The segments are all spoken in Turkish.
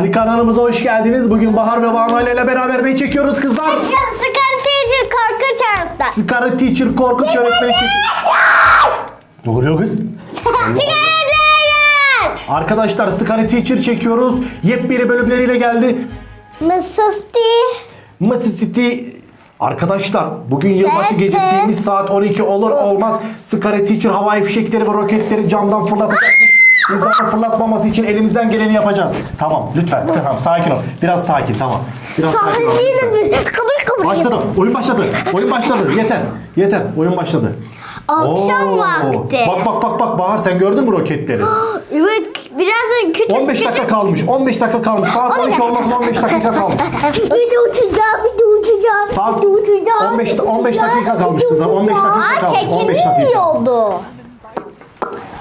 Kızlar kanalımıza hoş geldiniz. Bugün Bahar ve Banu ile beraber ne çekiyoruz kızlar? Sıkıntıydı korku çarptı. Scarlet Teacher korkunç öğretmeni çekiyoruz. Ne oluyor kız? Arkadaşlar Scarlet Teacher çekiyoruz. Yepyeni bölümleriyle geldi. Mısısti. Mississippi Arkadaşlar bugün yılbaşı Evet. gecesiymiş saat 12 olur olmaz Scarlet Teacher havai fişekleri ve roketleri camdan fırlatacak. Zaten fırlatmaması için elimizden geleni yapacağız. Tamam lütfen tamam sakin ol. Biraz sakin tamam. Biraz sakin ol. Biz. Kıvır kıvır. Başladı. Oyun başladı. Oyun başladı. Yeter. Yeter. Oyun başladı. Akşam Oo. vakti. Bak bak bak bak Bahar sen gördün mü roketleri? Evet biraz da küçük 15 dakika kalmış. 15 dakika kalmış. Saat 12 olmasın 15 dakika kalmış. Bir de uçacağım, bir de uçacağım. Saat bir de uçacağım. 15 bir de 15 uçacağım, dakika kalmış kızlar. 15 dakika kalmış. Aa, 15 kekini dakika. yiyordu.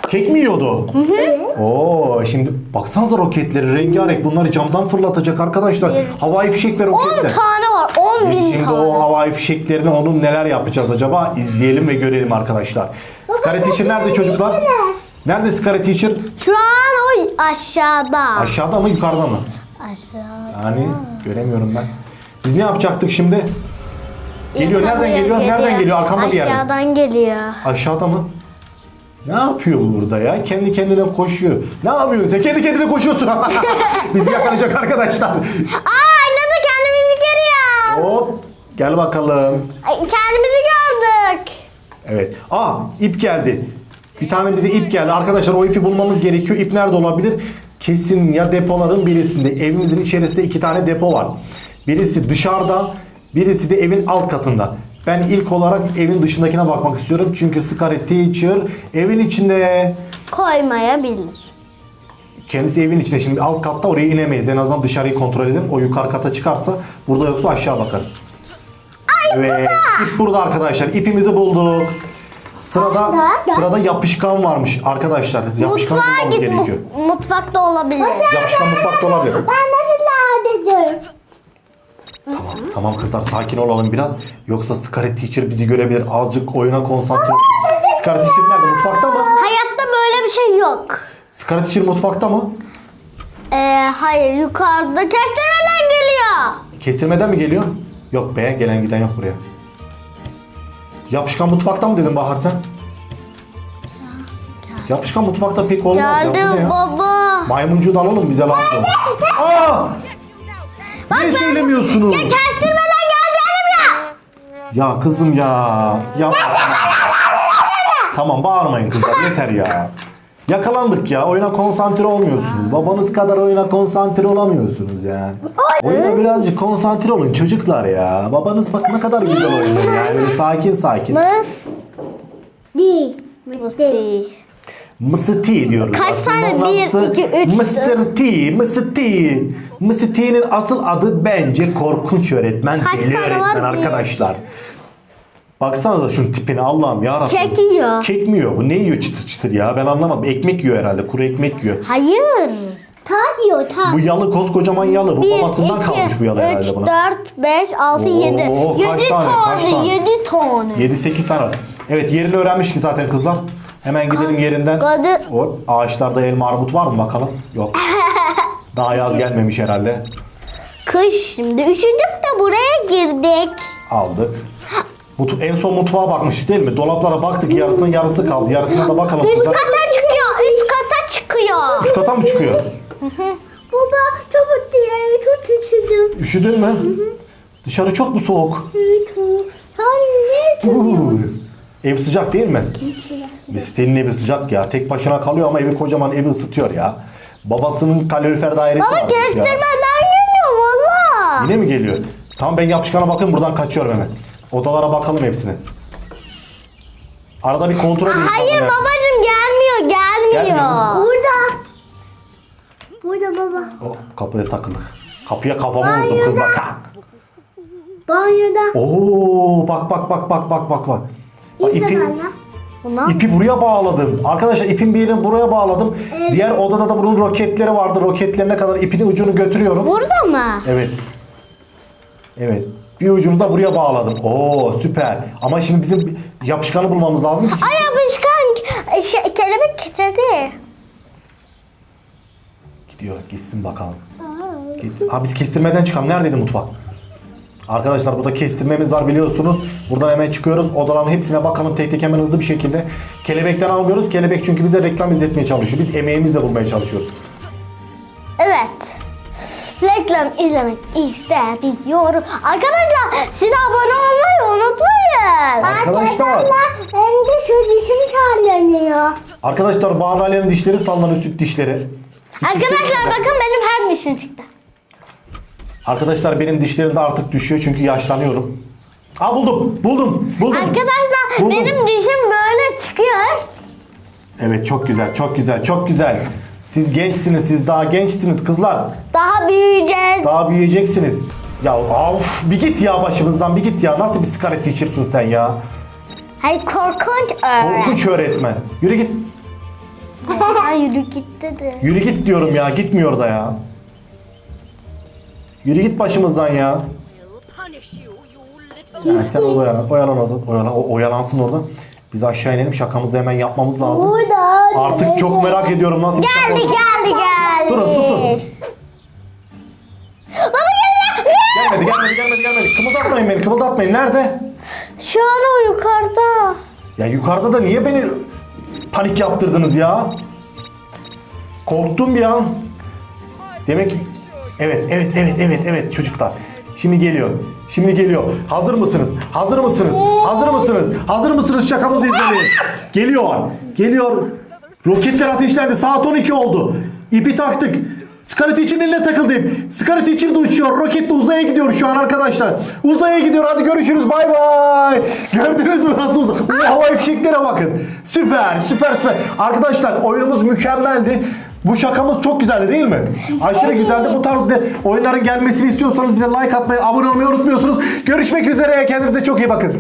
Kek mi yiyordu? Oo şimdi baksanıza roketleri rengarenk bunları camdan fırlatacak arkadaşlar. Havai fişek ve 10 roketler. tane var. 10 Biz bin şimdi tane. o havai fişeklerini onun neler yapacağız acaba? İzleyelim ve görelim arkadaşlar. Scarlet Teacher nerede çocuklar? Nerede Scarlet Teacher? Şu an o aşağıda. Aşağıda mı yukarıda mı? Aşağı. Yani göremiyorum ben. Biz ne yapacaktık şimdi? Geliyor nereden geliyor? Nereden geliyor? Arkamda bir yerden. Aşağıdan geliyor. Aşağıda mı? Ne yapıyor bu burada ya? Kendi kendine koşuyor. Ne yapıyorsun sen? Kendi kendine koşuyorsun. Bizi yakalayacak arkadaşlar. Aa aynada kendimizi görüyor. Hop. Gel bakalım. Ay, Kendimizi gördük. Evet. Aa ip geldi. Bir tane bize ip geldi. Arkadaşlar o ipi bulmamız gerekiyor. İp nerede olabilir? Kesin ya depoların birisinde. Evimizin içerisinde iki tane depo var. Birisi dışarıda, birisi de evin alt katında. Ben ilk olarak evin dışındakine bakmak istiyorum. Çünkü Scarlet Teacher evin içinde. Koymayabilir. Kendisi evin içinde. Şimdi alt katta oraya inemeyiz. En azından dışarıyı kontrol edelim. O yukarı kata çıkarsa burada yoksa aşağı bakarız. evet. ip burada arkadaşlar. İpimizi bulduk. Sırada Nerede? sırada yapışkan varmış arkadaşlar. Yapışkan Mutfağa bulmamız git. gerekiyor. mu- mutfakta olabilir. Yapışkan mutfakta olabilir. Ben nasıl ediyorum? Tamam, tamam kızlar sakin olalım biraz. Yoksa Scarlet Teacher bizi görebilir. Azıcık oyuna konsantre. Scarlet Teacher nerede? Mutfakta mı? Hayatta böyle bir şey yok. Scarlet Teacher mutfakta mı? Ee, hayır yukarıda kestirmeden geliyor. Kestirmeden mi geliyor? Yok be gelen giden yok buraya. Yapışkan mutfakta mı dedin Bahar sen? Yapışkan mutfakta pek olmaz ya. Bu Geldi ya? baba. Maymuncuğu da alalım bize lazım. Aa! Niye söylemiyorsunuz? Kestirmeden geldi dedim ya. Ya kızım ya. Ya. tamam bağırmayın kızlar yeter ya. Yakalandık ya. Oyuna konsantre olmuyorsunuz. Babanız kadar oyuna konsantre olamıyorsunuz yani. Oyuna birazcık konsantre olun çocuklar ya. Babanız bak ne kadar güzel oynuyor yani. Böyle sakin sakin. Mıs. Di. Musti. Mr. T diyoruz. Kaç tane? Bir, iki, üç, Mr. T, Mr. T. Mr. T'nin asıl adı bence korkunç öğretmen, Kaç deli tane öğretmen var? Arkadaşlar. Baksanıza şunun tipine Allah'ım ya Kek yiyor. Kek mi yiyor? Bu ne yiyor çıtır çıtır ya? Ben anlamadım. Ekmek yiyor herhalde. Kuru ekmek yiyor. Hayır. Ta diyor ta. Bu yalı koskocaman yalı. Bu babasından kalmış bu yalı herhalde 3, buna. 4, 5, 6, 7. Oo, kaç 7 tane, kaç tane, tane? 7 tane. 7-8 tane. Evet yerini öğrenmiş ki zaten kızlar. Hemen gidelim yerinden. Kadı- O ağaçlarda elma armut var mı bakalım? Yok. Daha yaz gelmemiş herhalde. Kış şimdi üşüdük de buraya girdik. Aldık. Mut- en son mutfağa bakmıştık değil mi? Dolaplara baktık yarısının yarısı kaldı. Yarısına da bakalım Üst kata çıkıyor, üst kata çıkıyor. Üst kata mı çıkıyor? Baba çok üşüdüm, çok üşüdüm. Üşüdün mü? Dışarı çok mu soğuk? Hayır, Uuu. Ev sıcak değil mi? Misite'nin evi sıcak ya. Tek başına kalıyor ama evi kocaman evi ısıtıyor ya. Babasının kalorifer dairesi Baba varmış ya. kestirmeden geliyor valla. Yine mi geliyor? Tamam ben yapışkana bakıyorum buradan kaçıyorum hemen. Odalara bakalım hepsine. Arada bir kontrol edin. Hayır bakalım ya. babacım gelmiyor, gelmiyor. Gelmiyor? Burada. Burada baba. Oh, kapıya takıldık. Kapıya kafamı vurdum kızlar. Tak. Banyoda. Oo bak bak bak bak bak bak bak. Bak ipi, ipi buraya bağladım. Arkadaşlar ipin bir yerini buraya bağladım. Diğer odada da bunun roketleri vardı. Roketlerine kadar ipin ucunu götürüyorum. Burada mı? Evet. Evet. Bir ucunu da buraya bağladım. Oo süper. Ama şimdi bizim yapışkanı bulmamız lazım. Ay yapışkan şey, kelebek getirdi. Gidiyor gitsin bakalım. Git. Aa, biz kestirmeden çıkalım. Neredeydi mutfak? Arkadaşlar burada kestirmemiz var biliyorsunuz. Buradan hemen çıkıyoruz. Odaların hepsine bakalım tek tek hemen hızlı bir şekilde. Kelebekten almıyoruz. Kelebek çünkü bize reklam izletmeye çalışıyor. Biz emeğimizle bulmaya çalışıyoruz. Evet. Reklam izlemek istemiyorum. Arkadaşlar siz abone olmayı unutmayın. Arkadaşlar. Hem de şu dişim sallanıyor. Arkadaşlar Aleyha'nın dişleri sallanıyor süt dişleri. Süt Arkadaşlar dişleri- bakın benim her dişim çıktı. Arkadaşlar benim dişlerim de artık düşüyor çünkü yaşlanıyorum. Aa buldum. Buldum. Buldum. Arkadaşlar Buldum. benim dişim böyle çıkıyor. Evet çok güzel. Çok güzel. Çok güzel. Siz gençsiniz. Siz daha gençsiniz kızlar. Daha büyüyeceğiz. Daha büyüyeceksiniz. Ya of bir git ya başımızdan bir git ya. Nasıl bir sigara teacher'sın sen ya? Hayır korkunç öğren. Korkunç öğretmen. Yürü git. Ha, yürü git dedi. Yürü git diyorum ya. Gitmiyor da ya. Yürü git başımızdan ya. Yani sen oyalan. Oyalan. Oyalan, oyalansın orada. Biz aşağı inelim. Şakamızı hemen yapmamız lazım. Burada. Artık çok merak ediyorum nasıl bir şaka Geldi oldu. geldi geldi. Durun susun. Baba geldi. Gelmedi gelmedi gelmedi gelmedi. Kımıldatmayın beni kımıldatmayın. Nerede? Şu an o yukarıda. Ya yukarıda da niye beni panik yaptırdınız ya? Korktum bir an. Demek Evet, evet, evet, evet, evet çocuklar. Şimdi geliyor. Şimdi geliyor. Hazır mısınız? Hazır mısınız? Hazır mısınız? Hazır mısınız şakamızı izlemeye? Geliyor. Geliyor. Roketler ateşlendi. Saat 12 oldu. İpi taktık. Scarlet Teacher'ın eline takıldı ip. Scarlet Teacher de uçuyor. Roket de uzaya gidiyor şu an arkadaşlar. Uzaya gidiyor. Hadi görüşürüz. Bay bay. Gördünüz mü nasıl uzay? Bu havai fişeklere bakın. Süper, süper, süper. Arkadaşlar oyunumuz mükemmeldi. Bu şakamız çok güzeldi değil mi? Aşırı güzeldi. Bu tarz de oyunların gelmesini istiyorsanız bize like atmayı, abone olmayı unutmuyorsunuz. Görüşmek üzere. Kendinize çok iyi bakın.